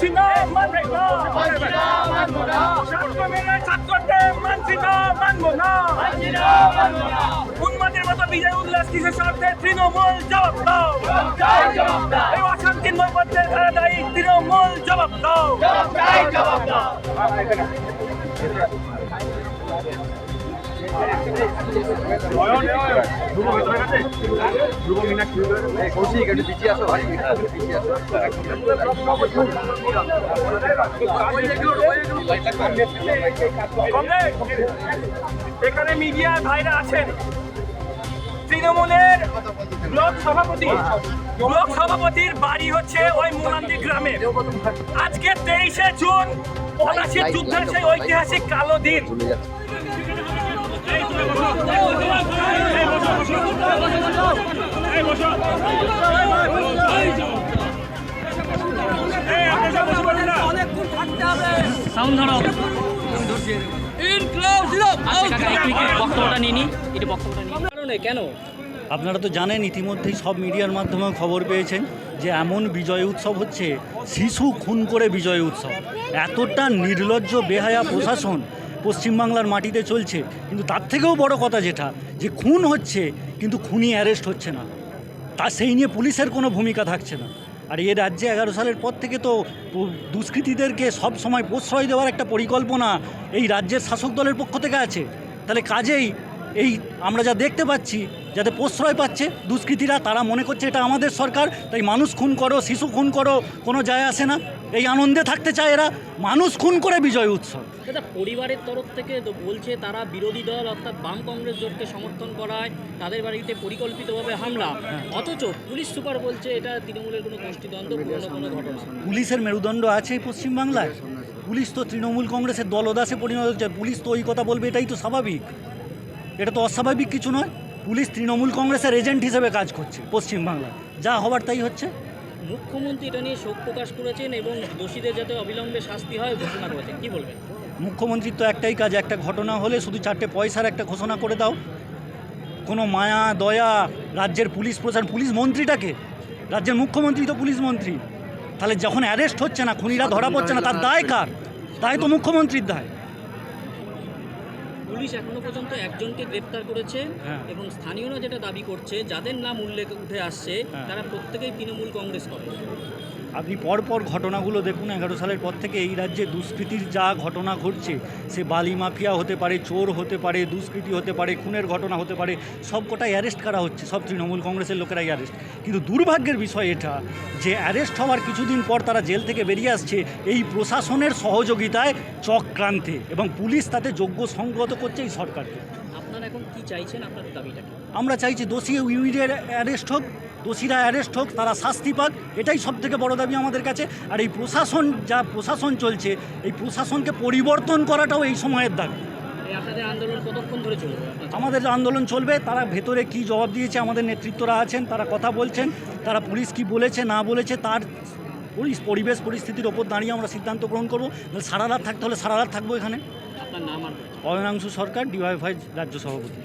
মানছি না মানবো না ছাত্র মেরে ছাত্রদের মানছি না মানবো না উন্মাদের মতো বিজয় উল্লাস কিসের স্বার্থে তৃণমূল জবাব দাও। এই অশান্তির নৈপথ্যের ধারা দায়ী তৃণমূল জবাব দাও। পিছিয়ে আসো এখানে মিডিয়ার ভাইরা আছেন। তৃণমূলের ব্লক সভাপতি। ব্লক সভাপতির বাড়ি হচ্ছে ওই মুনান্দি গ্রামে। আজকে তেইশে জুন, পলাশির যুদ্ধের সেই ঐতিহাসিক কালো দিন। কেন আপনারা তো জানেন, ইতিমধ্যেই সব মিডিয়ার মাধ্যমে খবর পেয়েছেন যে এমন বিজয় উৎসব হচ্ছে, শিশু খুন করে বিজয় উৎসব। এতটা নির্লজ্জ, বেহায়া প্রশাসন পশ্চিমবাংলার মাটিতে চলছে। কিন্তু তার থেকেও বড় কথা যেটা, যে খুন হচ্ছে, কিন্তু খুনি অ্যারেস্ট হচ্ছে না। তা সেই নিয়ে পুলিশের কোনো ভূমিকা থাকছে না। আর এ রাজ্যে এগারো সালের পর থেকে তো দুষ্কৃতীদেরকে সব সময় প্রশ্রয় দেওয়ার একটা পরিকল্পনা এই রাজ্যের শাসক দলের পক্ষ থেকে আছে। তাহলে কাজেই এই আমরা যা দেখতে পাচ্ছি যাতে প্রশ্রয় পাচ্ছে দুষ্কৃতীরা তারা মনে করছে এটা আমাদের সরকার তাই মানুষ খুন করো শিশু খুন করো কোনো যায় আসে না। এই আনন্দে থাকতে চায় এরা মানুষ খুন করে বিজয় উৎসব। দাদা পরিবারের তরফ থেকে তো বলছে তারা বিরোধী দল অর্থাৎ বাম কংগ্রেস জোটকে সমর্থন করায় তাদের বাড়িতে পরিকল্পিতভাবে হামলা। অথচ পুলিশ সুপার বলছে এটা তৃণমূলের কোনো গোষ্ঠীদ্বন্দ্ব পুরনো কোনো ঘটনা। পুলিশের মেরুদণ্ড আছে পশ্চিমবাংলায়। পুলিশ তো তৃণমূল কংগ্রেসের দলদাসে পরিণত হচ্ছে পুলিশ তো ওই কথা বলবে এটাই তো স্বাভাবিক। এটা তো অস্বাভাবিক কিছু নয়। পুলিশ তৃণমূল কংগ্রেসের এজেন্ট হিসেবে কাজ করছে পশ্চিমবাংলায়। যা হবার তাই হচ্ছে। মুখ্যমন্ত্রী এটা নিয়ে শোক প্রকাশ করেছেন এবং দোষীদের যাতে অবিলম্বে শাস্তি হয় ঘোষণা করেছেন। কি বলবেন? মুখ্যমন্ত্রীর তো একটাই কাজ একটা ঘটনা হলে শুধু চারটে পয়সার একটা ঘোষণা করে দাও। কোনো মায়া দয়া রাজ্যের পুলিশ প্রশাসন পুলিশ মন্ত্রীটাকে? রাজ্যের মুখ্যমন্ত্রী তো পুলিশ মন্ত্রী। তাহলে যখন অ্যারেস্ট হচ্ছে না খুনিরা ধরা পড়ছে না তার দায় কার? দায় তো মুখ্যমন্ত্রীর দায়। পুলিশ এখনও পর্যন্ত একজনকে গ্রেপ্তার করেছে হ্যাঁ। এবং স্থানীয়রা যেটা দাবি করছে যাদের নাম উল্লেখ উঠে আসছে হ্যাঁ। তারা প্রত্যেকেই তৃণমূল কংগ্রেস করে আপনি পরপর ঘটনাগুলো দেখুন এগারো সালের পর থেকে এই রাজ্যে দুষ্কৃতির যা ঘটনা ঘটছে সে বালি মাফিয়া হতে পারে চোর হতে পারে দুষ্কৃতি হতে পারে খুনের ঘটনা হতে পারে সব কটাই অ্যারেস্ট করা হচ্ছে সব তৃণমূল কংগ্রেসের লোকেরাই অ্যারেস্ট কিন্তু দুর্ভাগ্যের বিষয় এটা যে অ্যারেস্ট হওয়ার কিছুদিন পর তারা জেল থেকে বেরিয়ে আসছে এই প্রশাসনের সহযোগিতায় চক্রান্তে এবং পুলিশ তাতে যোগ্য সংগত করছে এই সরকারকে। আপনারা এখন কি চাইছেন আপনাদের দাবিটা আমরা চাইছি দোষী ইউনিটের অ্যারেস্ট হোক দোষীরা অ্যারেস্ট হোক তারা শাস্তি পাক এটাই সব থেকে বড় দাবি আমাদের কাছে। আর এই প্রশাসন যা প্রশাসন চলছে এই প্রশাসনকে পরিবর্তন করাটাও এই সময়ের দাবি। এই আপনাদের আন্দোলন কতক্ষণ ধরে চলবে আমাদের আন্দোলন চলবে তারা ভেতরে কি জবাব দিয়েছে আমাদের নেতৃত্বরা আছেন তারা কথা বলছেন তারা পুলিশ কি বলেছে না বলেছে তার পরিবেশ পরিস্থিতির ওপর দাঁড়িয়ে আমরা সিদ্ধান্ত গ্রহণ করব। সারা রাত থাকতে হলে সারা রাত থাকব এখানে। অয়নাংশু সরকার ডিওয়াইফাই রাজ্য সভাপতি।